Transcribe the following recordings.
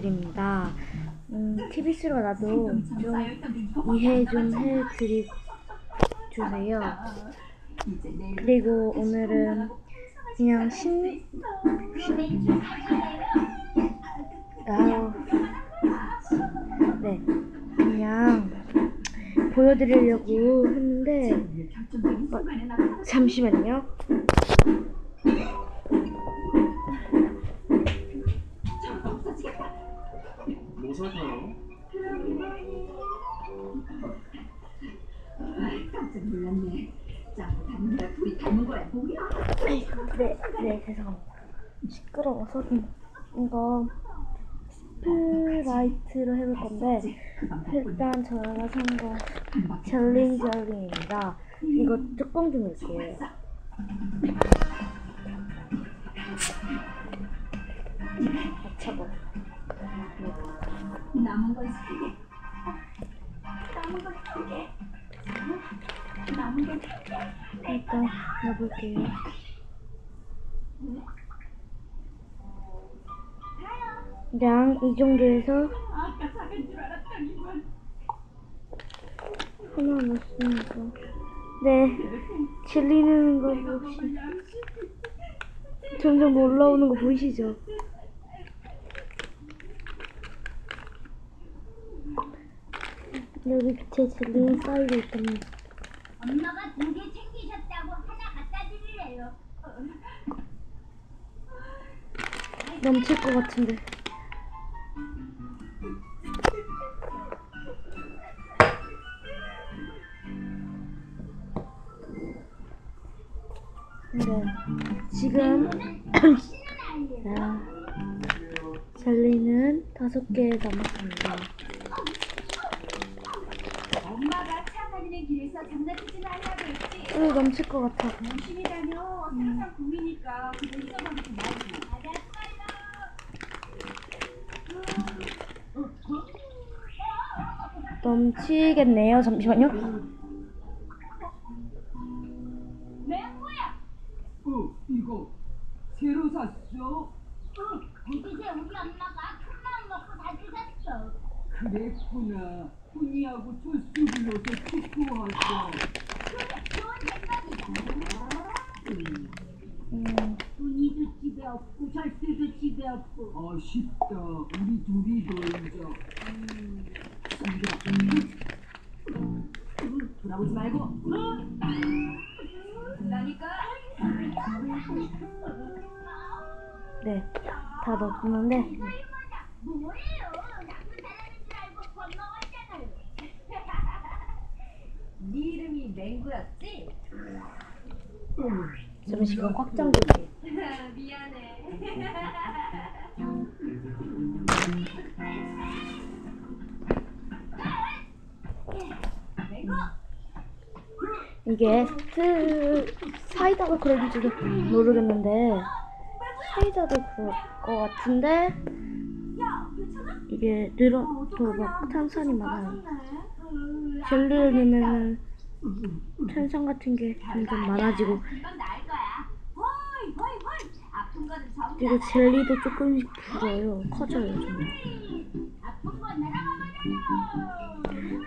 드립니다. 음, TBC로 나도 좀 이해 좀 해드리 주세요. 그리고 오늘은 그냥 신, 신, 아우, 네, 그냥 보여드리려고 했는데, 어, 잠시만요. 뭐 사세요? 깜짝 놀랐네. 닮은 거야, 둘이 닮은 거야, 뭐야? 네, 네, 죄송합니다. 시끄러워서 좀 이거 스프라이트로 해볼 건데 일단 저희가 산거 젤링 젤링입니다. 이거 뚜껑 좀 열게요. 아, 차고. 남은 건 세 개. 남은 건세 개. 남은 건세 개. 일단 넣어볼게요. 양 이 정도에서. 하나 넣습니다. 네, 질리는 거 혹시 점점 올라오는 거 보이시죠? 여기 밑에 질리는 쌓이고 있답니다. 엄마가 두 개 챙기셨다고 하나 갖다 드리래요. 넘칠 것 같은데. 네, 지금 자, 젤리는 다섯 개 남았습니다. 엄마가 차 다니는 길에서 장난치지 말라고 오, 넘칠 것 같아. 열심히 다녀. 항상 그거 말고. 넘치겠네요. 잠시만요. 맹구야, 어, 이거 새로 샀어? 어디서 우리 엄마가 큰 마음 먹고 사주셨어. 그랬구나. 훈이하고 철수 불러서 축구하자. 좋은 생각이다. 음, 돈이도 집에 없고 절수도 집에 없고. 아쉽다. 우리 둘이 놀자. 돌아보지 말고. 그러니까 네, 다 넣었는데 뭐예요? 나쁜 사람인 줄 알고 겁먹었잖아요. 네 이름이 맹구였지? 잠시만 꽉 잠글게요. 미안해. 이게 스 사이다가 그런지도 모르겠는데 사이다도 그럴 것 같은데 이게 늘어도 막 탄산이 많아요. 젤리를 넣으면 탄산 같은 게 점점 많아지고. 그리고 젤리도 조금씩 불어요. 커져요. 정말.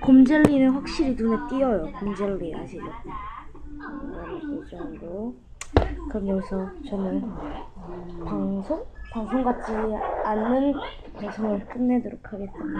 곰젤리는 확실히 눈에 띄어요. 곰젤리 아시죠? 음, 이 정도. 그럼 여기서 저는 방송? 방송 같지 않는 방송을 끝내도록 하겠습니다.